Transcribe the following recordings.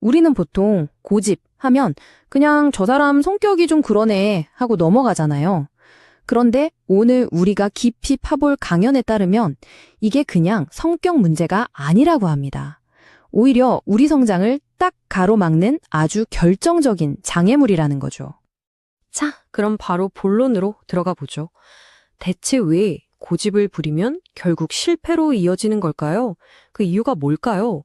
우리는 보통 고집 하면 그냥 저 사람 성격이 좀 그러네 하고 넘어가잖아요. 그런데 오늘 우리가 깊이 파볼 강연에 따르면 이게 그냥 성격 문제가 아니라고 합니다. 오히려 우리 성장을 딱 가로막는 아주 결정적인 장애물이라는 거죠. 자, 그럼 바로 본론으로 들어가 보죠. 대체 왜 고집을 부리면 결국 실패로 이어지는 걸까요? 그 이유가 뭘까요?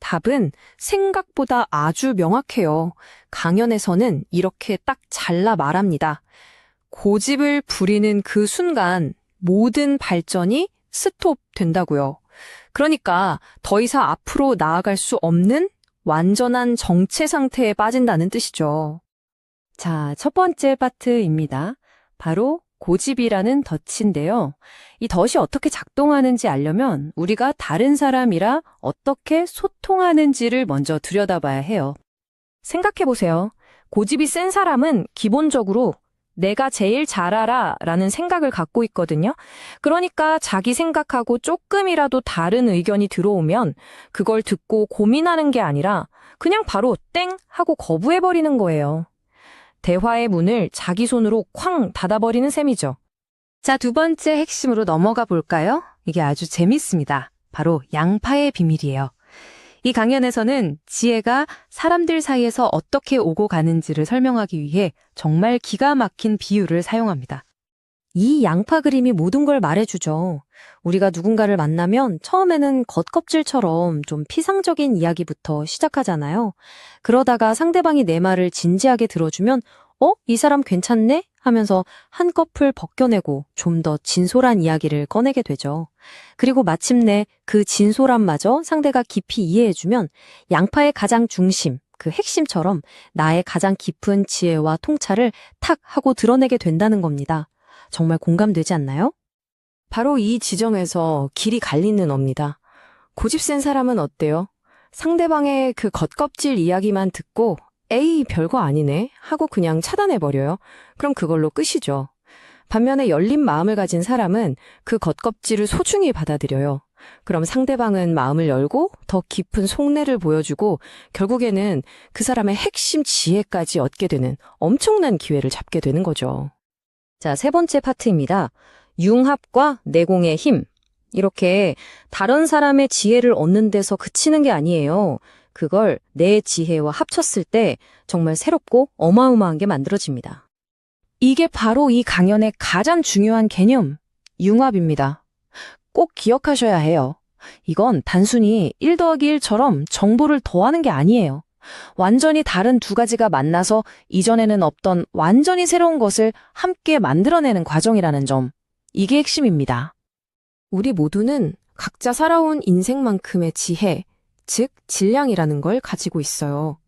답은 생각보다 아주 명확해요. 강연에서는 이렇게 딱 잘라 말합니다. 고집을 부리는 그 순간 모든 발전이 스톱 된다고요. 그러니까 더 이상 앞으로 나아갈 수 없는 완전한 정체 상태에 빠진다는 뜻이죠. 자, 첫 번째 파트입니다. 바로 고집이라는 덫인데요. 이 덫이 어떻게 작동하는지 알려면 우리가 다른 사람이라 어떻게 소통하는지를 먼저 들여다봐야 해요. 생각해 보세요. 고집이 센 사람은 기본적으로 내가 제일 잘 알아 라는 생각을 갖고 있거든요. 그러니까 자기 생각하고 조금이라도 다른 의견이 들어오면 그걸 듣고 고민하는 게 아니라 그냥 바로 땡 하고 거부해버리는 거예요. 대화의 문을 자기 손으로 쾅 닫아버리는 셈이죠. 자, 두 번째 핵심으로 넘어가 볼까요? 이게 아주 재밌습니다. 바로 양파의 비밀이에요. 이 강연에서는 지혜가 사람들 사이에서 어떻게 오고 가는지를 설명하기 위해 정말 기가 막힌 비유를 사용합니다. 이 양파 그림이 모든 걸 말해주죠. 우리가 누군가를 만나면 처음에는 겉껍질처럼 좀 피상적인 이야기부터 시작하잖아요. 그러다가 상대방이 내 말을 진지하게 들어주면, 어? 이 사람 괜찮네? 하면서 한꺼풀 벗겨내고 좀 더 진솔한 이야기를 꺼내게 되죠. 그리고 마침내 그 진솔함마저 상대가 깊이 이해해주면 양파의 가장 중심, 그 핵심처럼 나의 가장 깊은 지혜와 통찰을 탁 하고 드러내게 된다는 겁니다. 정말 공감되지 않나요? 바로 이 지점에서 길이 갈리는 업니다. 고집 센 사람은 어때요? 상대방의 그 겉껍질 이야기만 듣고 에이 별거 아니네 하고 그냥 차단해버려요. 그럼 그걸로 끝이죠. 반면에 열린 마음을 가진 사람은 그 겉껍질을 소중히 받아들여요. 그럼 상대방은 마음을 열고 더 깊은 속내를 보여주고 결국에는 그 사람의 핵심 지혜까지 얻게 되는 엄청난 기회를 잡게 되는 거죠. 자, 세 번째 파트입니다. 융합과 내공의 힘. 이렇게 다른 사람의 지혜를 얻는 데서 그치는 게 아니에요. 그걸 내 지혜와 합쳤을 때 정말 새롭고 어마어마한 게 만들어집니다. 이게 바로 이 강연의 가장 중요한 개념, 융합입니다. 꼭 기억하셔야 해요. 이건 단순히 1 더하기 1처럼 정보를 더하는 게 아니에요. 완전히 다른 두 가지가 만나서 이전에는 없던 완전히 새로운 것을 함께 만들어내는 과정이라는 점. 이게 핵심입니다. 우리 모두는 각자 살아온 인생만큼의 지혜, 즉 질량이라는 걸 가지고 있어요.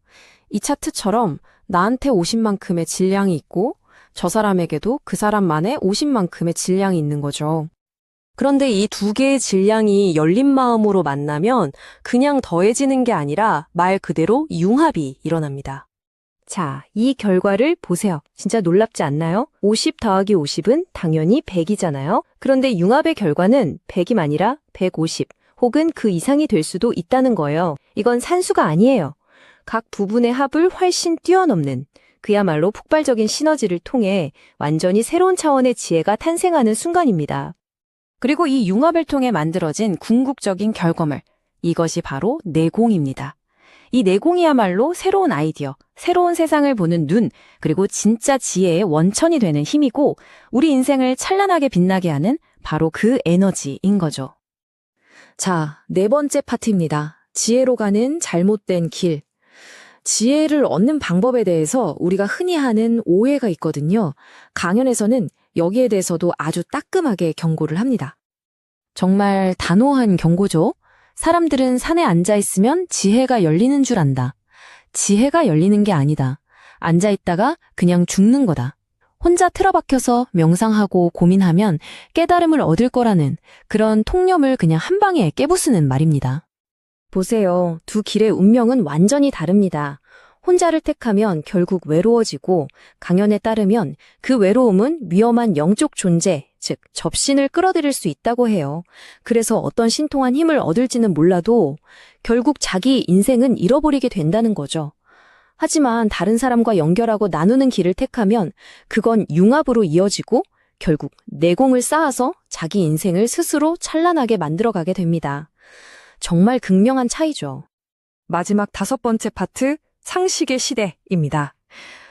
이 차트처럼 나한테 50만큼의 질량이 있고 저 사람에게도 그 사람만의 50만큼의 질량이 있는 거죠. 그런데 이 두 개의 질량이 열린 마음으로 만나면 그냥 더해지는 게 아니라 말 그대로 융합이 일어납니다. 자, 이 결과를 보세요. 진짜 놀랍지 않나요? 50 더하기 50은 당연히 100이잖아요. 그런데 융합의 결과는 100이 아니라 150 혹은 그 이상이 될 수도 있다는 거예요. 이건 산수가 아니에요. 각 부분의 합을 훨씬 뛰어넘는 그야말로 폭발적인 시너지를 통해 완전히 새로운 차원의 지혜가 탄생하는 순간입니다. 그리고 이 융합을 통해 만들어진 궁극적인 결과물. 이것이 바로 내공입니다. 이 내공이야말로 새로운 아이디어, 새로운 세상을 보는 눈, 그리고 진짜 지혜의 원천이 되는 힘이고, 우리 인생을 찬란하게 빛나게 하는 바로 그 에너지인 거죠. 자, 네 번째 파트입니다. 지혜로 가는 잘못된 길. 지혜를 얻는 방법에 대해서 우리가 흔히 하는 오해가 있거든요. 강연에서는 여기에 대해서도 아주 따끔하게 경고를 합니다. 정말 단호한 경고죠. 사람들은 산에 앉아 있으면 지혜가 열리는 줄 안다. 지혜가 열리는 게 아니다. 앉아 있다가 그냥 죽는 거다. 혼자 틀어박혀서 명상하고 고민하면 깨달음을 얻을 거라는 그런 통념을 그냥 한 방에 깨부수는 말입니다. 보세요. 두 길의 운명은 완전히 다릅니다. 혼자를 택하면 결국 외로워지고 강연에 따르면 그 외로움은 위험한 영적 존재, 즉 접신을 끌어들일 수 있다고 해요. 그래서 어떤 신통한 힘을 얻을지는 몰라도 결국 자기 인생은 잃어버리게 된다는 거죠. 하지만 다른 사람과 연결하고 나누는 길을 택하면 그건 융합으로 이어지고 결국 내공을 쌓아서 자기 인생을 스스로 찬란하게 만들어가게 됩니다. 정말 극명한 차이죠. 마지막 다섯 번째 파트, 상식의 시대입니다.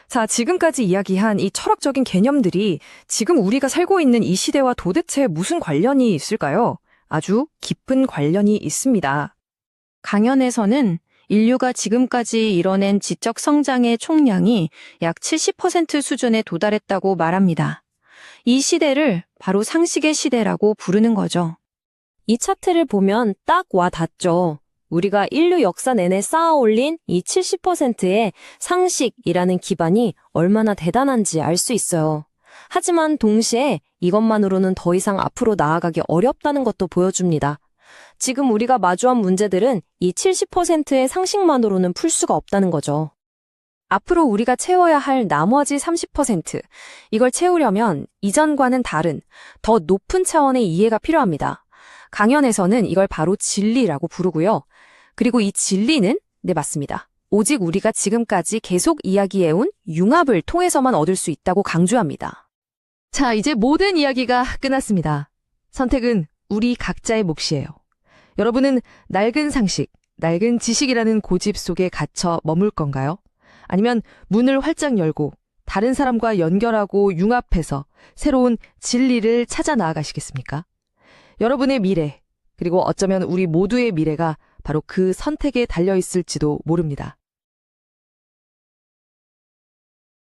자, 지금까지 이야기한 이 철학적인 개념들이 지금 우리가 살고 있는 이 시대와 도대체 무슨 관련이 있을까요? 아주 깊은 관련이 있습니다. 강연에서는 인류가 지금까지 이뤄낸 지적 성장의 총량이 약 70% 수준에 도달했다고 말합니다. 이 시대를 바로 상식의 시대라고 부르는 거죠. 이 차트를 보면 딱 와 닿죠. 우리가 인류 역사 내내 쌓아 올린 이 70%의 상식이라는 기반이 얼마나 대단한지 알 수 있어요. 하지만 동시에 이것만으로는 더 이상 앞으로 나아가기 어렵다는 것도 보여줍니다. 지금 우리가 마주한 문제들은 이 70%의 상식만으로는 풀 수가 없다는 거죠. 앞으로 우리가 채워야 할 나머지 30%, 이걸 채우려면 이전과는 다른 더 높은 차원의 이해가 필요합니다. 강연에서는 이걸 바로 진리라고 부르고요. 그리고 이 진리는, 네, 맞습니다. 오직 우리가 지금까지 계속 이야기해온 융합을 통해서만 얻을 수 있다고 강조합니다. 자, 이제 모든 이야기가 끝났습니다. 선택은 우리 각자의 몫이에요. 여러분은 낡은 상식, 낡은 지식이라는 고집 속에 갇혀 머물 건가요? 아니면 문을 활짝 열고 다른 사람과 연결하고 융합해서 새로운 진리를 찾아 나아가시겠습니까? 여러분의 미래, 그리고 어쩌면 우리 모두의 미래가 바로 그 선택에 달려 있을지도 모릅니다.